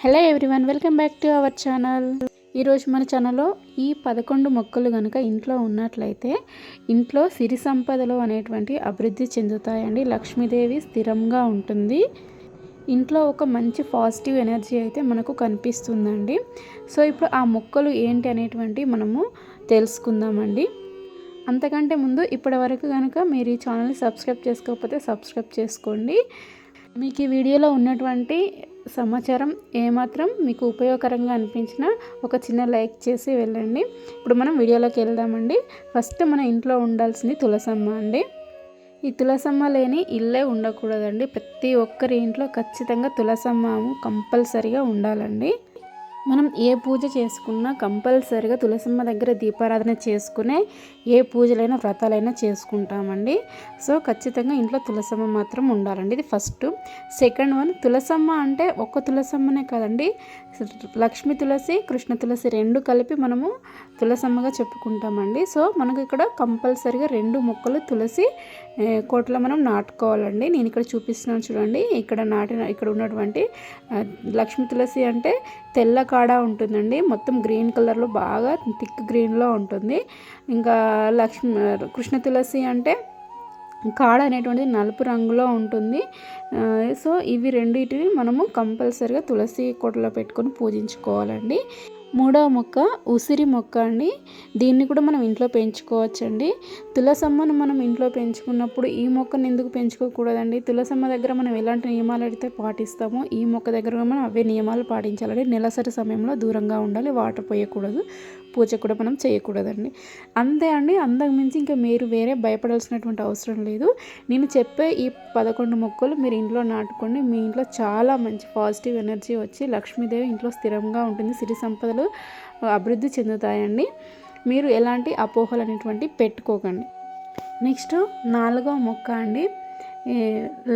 Hello everyone welcome back to our channel ఈరోజు మన ఛానల్లో ఈ పదకొండు మొక్కలు కనుక ఇంట్లో ఉన్నట్లయితే ఇంట్లో సిరి సంపదలు అనేటువంటి అభివృద్ధి చెందుతాయండి. లక్ష్మీదేవి స్థిరంగా ఉంటుంది. ఇంట్లో ఒక మంచి పాజిటివ్ ఎనర్జీ అయితే మనకు కనిపిస్తుందండి. సో ఇప్పుడు ఆ మొక్కలు ఏంటి అనేటువంటి మనము తెలుసుకుందామండి. అంతకంటే ముందు ఇప్పటి వరకు కనుక మీరు ఈ ఛానల్ని సబ్స్క్రైబ్ చేసుకోకపోతే సబ్స్క్రైబ్ చేసుకోండి. మీకు ఈ వీడియోలో ఉన్నటువంటి సమాచారం ఏమాత్రం మీకు ఉపయోగకరంగా అనిపించినా ఒక చిన్న లైక్ చేసి వెళ్ళండి. ఇప్పుడు మనం వీడియోలోకి వెళ్దామండి. ఫస్ట్ మన ఇంట్లో ఉండాల్సింది తులసమ్మ అండి. ఈ తులసమ్మ లేని ఇల్లే ఉండకూడదండి. ప్రతి ఒక్కరి ఇంట్లో ఖచ్చితంగా తులసమ్మ కంపల్సరిగా ఉండాలండి. మనం ఏ పూజ చేసుకున్నా కంపల్సరిగా తులసమ్మ దగ్గర దీపారాధన చేసుకునే ఏ పూజలైనా వ్రతాలైనా చేసుకుంటామండి. సో ఖచ్చితంగా ఇంట్లో తులసమ్మ మాత్రం ఉండాలండి. ఇది ఫస్ట్. సెకండ్ వన్ తులసమ్మ అంటే ఒక్క తులసమ్మనే కాదండి. లక్ష్మి తులసి కృష్ణ తులసి రెండు కలిపి మనము తులసమ్మగా చెప్పుకుంటామండి. సో మనకు ఇక్కడ కంపల్సరిగా రెండు మొక్కలు తులసి కోట్లో మనం నాటుకోవాలండి. నేను ఇక్కడ చూపిస్తున్నాను చూడండి. ఇక్కడ నాటిన ఇక్కడ ఉన్నటువంటి లక్ష్మి తులసి అంటే తెల్ల కాడ ఉంటుందండి. మొత్తం గ్రీన్ కలర్లో బాగా థిక్ గ్రీన్లో ఉంటుంది. ఇంకా లక్ష్మి కృష్ణ తులసి అంటే కాడ అనేటువంటిది నలుపు రంగులో ఉంటుంది. సో ఇవి రెండింటిని మనము కంపల్సరిగా తులసి కొట్టలో పెట్టుకొని పూజించుకోవాలండి. మూడవ మొక్క ఉసిరి మొక్క అండి. దీన్ని కూడా మనం ఇంట్లో పెంచుకోవచ్చండి. తులసమ్మను మనం ఇంట్లో పెంచుకున్నప్పుడు ఈ మొక్కను ఎందుకు పెంచుకోకూడదండి? తులసమ్మ దగ్గర మనం ఎలాంటి నియమాలు అయితే పాటిస్తామో ఈ మొక్క దగ్గర మనం అవే నియమాలు పాటించాలండి. నెలసరి సమయంలో దూరంగా ఉండాలి వాటర్ పోయకూడదు. పూజ కూడా మనం చేయకూడదండి. అంతే అండి. అంతకు మించి ఇంకా మీరు వేరే భయపడాల్సినటువంటి అవసరం లేదు. నేను చెప్పే ఈ పదకొండు మొక్కలు మీరు ఇంట్లో నాటుకోండి. మీ ఇంట్లో చాలా మంచి పాజిటివ్ ఎనర్జీ వచ్చి లక్ష్మీదేవి ఇంట్లో స్థిరంగా ఉంటుంది. సిరి సంపదలు అభివృద్ధి చెందుతాయండి. మీరు ఎలాంటి అపోహలు అనేటువంటి పెట్టుకోకండి. నెక్స్ట్ నాలుగో మొక్క అండి.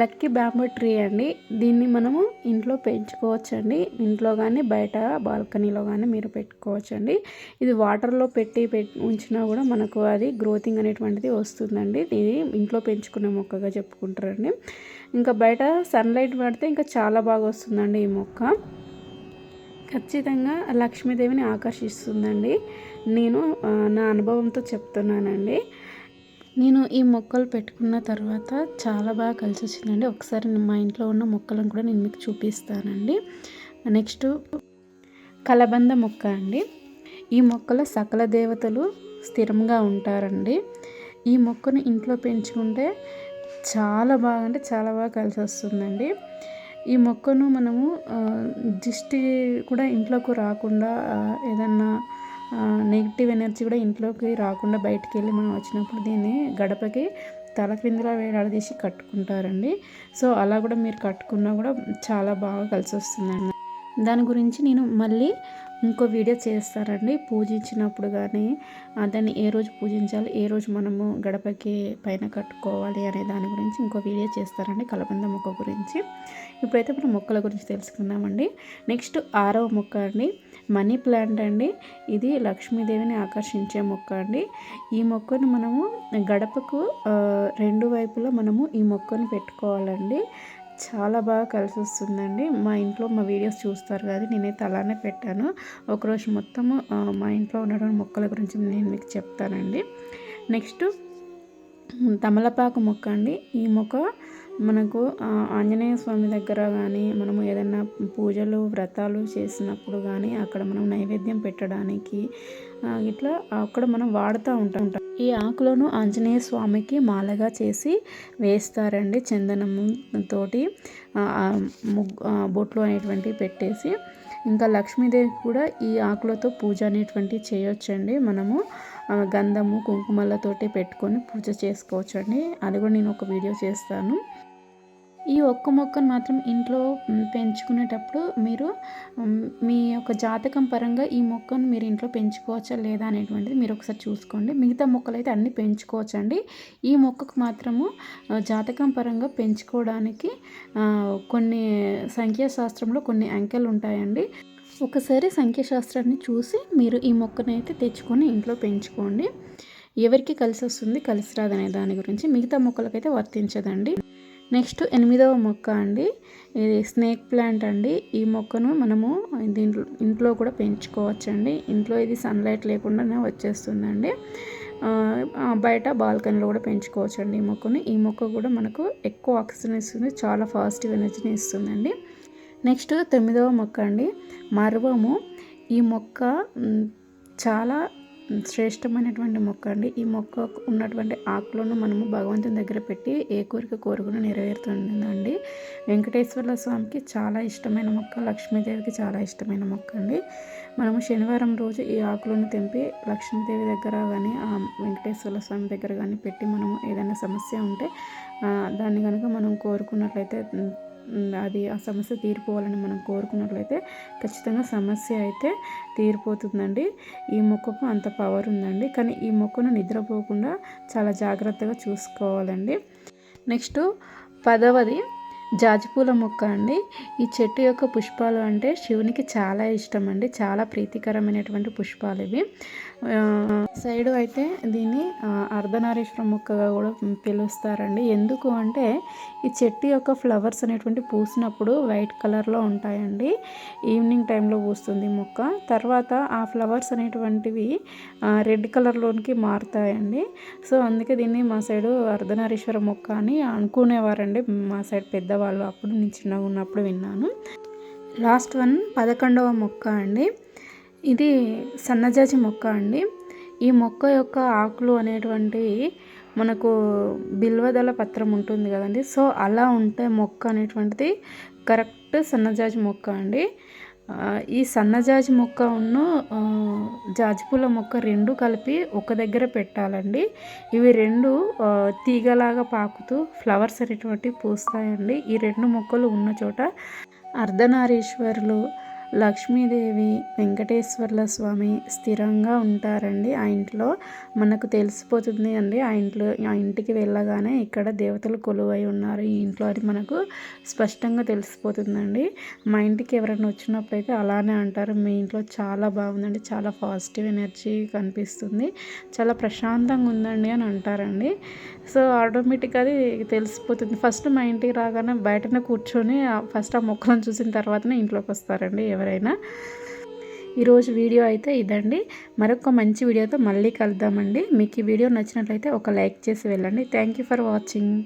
లక్కీ బ్యాంబో ట్రీ అండి. దీన్ని మనము ఇంట్లో పెంచుకోవచ్చండి. ఇంట్లో కానీ బయట బాల్కనీలో కానీ మీరు పెట్టుకోవచ్చండి. ఇది వాటర్లో పెట్టి పెట్టి ఉంచినా కూడా మనకు అది గ్రోతింగ్ అనేటువంటిది వస్తుందండి. ఇది ఇంట్లో పెంచుకునే మొక్కగా చెప్పుకుంటారండి. ఇంకా బయట సన్లైట్ పడితే ఇంకా చాలా బాగా వస్తుందండి ఈ మొక్క. ఖచ్చితంగా లక్ష్మీదేవిని ఆకర్షిస్తుందండి. నేను నా అనుభవంతో చెప్తున్నానండి. నేను ఈ మొక్కలు పెట్టుకున్న తర్వాత చాలా బాగా కలిసి వచ్చిందండి ఒకసారి మా ఇంట్లో ఉన్న మొక్కలను కూడా నేను మీకు చూపిస్తానండి. నెక్స్ట్ కలబంద మొక్క అండి. ఈ మొక్కలో సకల దేవతలు స్థిరంగా ఉంటారండి. ఈ మొక్కను ఇంట్లో పెంచుకుంటే చాలా బాగా అంటే చాలా బాగా కలిసి వస్తుందండి ఈ మొక్కను మనము దిష్టి కూడా ఇంట్లోకి రాకుండా ఏదన్నా నెగిటివ్ ఎనర్జీ కూడా ఇంట్లోకి రాకుండా బయటికి వెళ్ళి మనం వచ్చినప్పుడు దీన్ని గడపకి తల క్రిందలా వేలాడదీసి కట్టుకుంటారండి. సో అలా కూడా మీరు కట్టుకున్నా కూడా చాలా బాగా కలిసి వస్తుందండి దాని గురించి నేను మళ్ళీ ఇంకో వీడియో చేస్తారండి. పూజించినప్పుడు కానీ దాన్ని ఏ రోజు పూజించాలి ఏ రోజు మనము గడపకి పైన కట్టుకోవాలి అనే దాని గురించి ఇంకో వీడియో చేస్తారండి కలబంద మొక్క గురించి. ఇప్పుడైతే మనం మొక్కల గురించి తెలుసుకుందామండి. నెక్స్ట్ ఆరవ మొక్క అండి. మనీ ప్లాంట్ అండి. ఇది లక్ష్మీదేవిని ఆకర్షించే మొక్క అండి. ఈ మొక్కను మనము గడపకు రెండు వైపులా మనము ఈ మొక్కను పెట్టుకోవాలండి. చాలా బాగా కలిసి వస్తుందండి మా ఇంట్లో మా వీడియోస్ చూస్తారు కదా నేనైతే అలానే పెట్టాను. ఒకరోజు మొత్తము మా ఇంట్లో ఉన్నటువంటి మొక్కల గురించి నేను మీకు చెప్తానండి. నెక్స్ట్ తమలపాకు మొక్క అండి. ఈ మొక్క మనకు ఆంజనేయ స్వామి దగ్గర కానీ మనము ఏదైనా పూజలు వ్రతాలు చేసినప్పుడు కానీ అక్కడ మనం నైవేద్యం పెట్టడానికి ఇట్లా అక్కడ మనం వాడుతూ ఉంటాం. ఈ ఆకులను ఆంజనేయ స్వామికి మాలగా చేసి వేస్తారండి చందనము తోటి బొట్లు అనేటువంటివి పెట్టేసి. ఇంకా లక్ష్మీదేవి కూడా ఈ ఆకులతో పూజ అనేటువంటివి చేయొచ్చండి. మనము గంధము కుంకుమలతోటి పెట్టుకొని పూజ చేసుకోవచ్చండి. అది కూడా నేను ఒక వీడియో చేస్తాను. ఈ ఒక్క మొక్కను మాత్రం ఇంట్లో పెంచుకునేటప్పుడు మీరు మీ యొక్క జాతకం పరంగా ఈ మొక్కను మీరు ఇంట్లో పెంచుకోవచ్చా లేదా అనేటువంటిది మీరు ఒకసారి చూసుకోండి. మిగతా మొక్కలు అయితే అన్నీ పెంచుకోవచ్చండి. ఈ మొక్కకు మాత్రము జాతకం పరంగా పెంచుకోవడానికి కొన్ని సంఖ్యాశాస్త్రంలో కొన్ని అంకెలు ఉంటాయండి. ఒకసారి సంఖ్యాశాస్త్రాన్ని చూసి మీరు ఈ మొక్కనైతే తెచ్చుకొని ఇంట్లో పెంచుకోండి. ఎవరికి కలిసి వస్తుంది కలిసి రాదనే దాని గురించి మిగతా మొక్కలకైతే వర్తించదండి. నెక్స్ట్ ఎనిమిదవ మొక్క అండి. ఇది స్నేక్ ప్లాంట్ అండి. ఈ మొక్కను మనము దీంట్లో ఇంట్లో కూడా పెంచుకోవచ్చండి. ఇంట్లో ఇది సన్లైట్ లేకుండానే వచ్చేస్తుందండి. బయట బాల్కనీలో కూడా పెంచుకోవచ్చు అండి ఈ మొక్కను. ఈ మొక్క కూడా మనకు ఎక్కువ ఆక్సిజన్ ఇస్తుంది చాలా పాజిటివ్ ఎనర్జీని ఇస్తుందండి. నెక్స్ట్ తొమ్మిదవ మొక్క అండి. మర్వము. ఈ మొక్క చాలా శ్రేష్టమైనటువంటి మొక్క అండి. ఈ మొక్క ఉన్నటువంటి ఆకులను మనము భగవంతుని దగ్గర పెట్టి ఏ కోరిక కోరుకుని నెరవేరుతుందండి. వెంకటేశ్వర స్వామికి చాలా ఇష్టమైన మొక్క లక్ష్మీదేవికి చాలా ఇష్టమైన మొక్క అండి. మనము శనివారం రోజు ఈ ఆకులను తెంపి లక్ష్మీదేవి దగ్గర కానీ ఆ వెంకటేశ్వర స్వామి దగ్గర కానీ పెట్టి మనము ఏదైనా సమస్య ఉంటే దాన్ని కనుక మనం కోరుకున్నట్లయితే అది ఆ సమస్య తీరిపోవాలని మనం కోరుకున్నట్లయితే ఖచ్చితంగా సమస్య అయితే తీరిపోతుందండి. ఈ మొక్కకు అంత పవర్ ఉందండి. కానీ ఈ మొక్కను నిద్రపోకుండా చాలా జాగ్రత్తగా చూసుకోవాలండి. నెక్స్ట్ పదవది జాజిపూల మొక్క అండి. ఈ చెట్టు యొక్క పుష్పాలు అంటే శివునికి చాలా ఇష్టం అండి. చాలా ప్రీతికరమైనటువంటి పుష్పాలు ఇవి. సైడ్ సైడు అయితే దీన్ని అర్ధనారీశ్వర మొక్కగా కూడా పిలుస్తారండి. ఎందుకు అంటే ఈ చెట్టు యొక్క ఫ్లవర్స్ అనేటువంటి పూసినప్పుడు వైట్ కలర్లో ఉంటాయండి. ఈవినింగ్ టైంలో పూస్తుంది మొక్క. తర్వాత ఆ ఫ్లవర్స్ అనేటువంటివి రెడ్ కలర్లోనికి మారుతాయండి. సో అందుకే దీన్ని మా సైడు అర్ధనారీశ్వర మొక్క అని అనుకునేవారండి. మా సైడ్ వాళ్ళు అప్పుడు నేను చిన్నగా ఉన్నప్పుడు విన్నాను. లాస్ట్ వన్ పదకొండవ మొక్క అండి. ఇది సన్నజాజి మొక్క అండి. ఈ మొక్క యొక్క ఆకులు అనేటువంటివి మనకు బిల్వదల పత్రం ఉంటుంది కదండి. సో అలా ఉంటే మొక్క అనేటువంటిది కరెక్ట్ సన్నజాజి మొక్క అండి. ఈ సన్నజాజి మొక్క ఉన్న జాజిపూల మొక్క రెండు కలిపి ఒక దగ్గర పెట్టాలండి. ఇవి రెండు తీగలాగా పాకుతూ ఫ్లవర్స్ అనేటువంటివి పూస్తాయండి. ఈ రెండు మొక్కలు ఉన్న చోట అర్ధనారీశ్వరులు లక్ష్మీదేవి వెంకటేశ్వర్ల స్వామి స్థిరంగా ఉంటారండి. ఆ ఇంట్లో మనకు తెలిసిపోతుంది అండి. ఆ ఇంట్లో ఆ ఇంటికి వెళ్ళగానే ఇక్కడ దేవతలు కొలువై ఉన్నారు. ఈ ఇంట్లో అది మనకు స్పష్టంగా తెలిసిపోతుందండి. మా ఇంటికి ఎవరైనా వచ్చినప్పుడు అయితే అలానే అంటారు. మీ ఇంట్లో చాలా బాగుందండి. చాలా పాజిటివ్ ఎనర్జీ కనిపిస్తుంది. చాలా ప్రశాంతంగా ఉందండి అని అంటారండి. సో ఆటోమేటిక్ అది తెలిసిపోతుంది. ఫస్ట్ మా ఇంటికి రాగానే బయటనే కూర్చొని ఫస్ట్ ఆ మొక్కలను చూసిన తర్వాతనే ఇంట్లోకి వస్తారండి ఎవరైనా. ఈరోజు వీడియో అయితే ఇదండి. మరొక మంచి వీడియోతో మళ్ళీ కలుద్దామండి. మీకు ఈ వీడియో నచ్చినట్లయితే ఒక లైక్ చేసి వెళ్ళండి. Thank you for watching.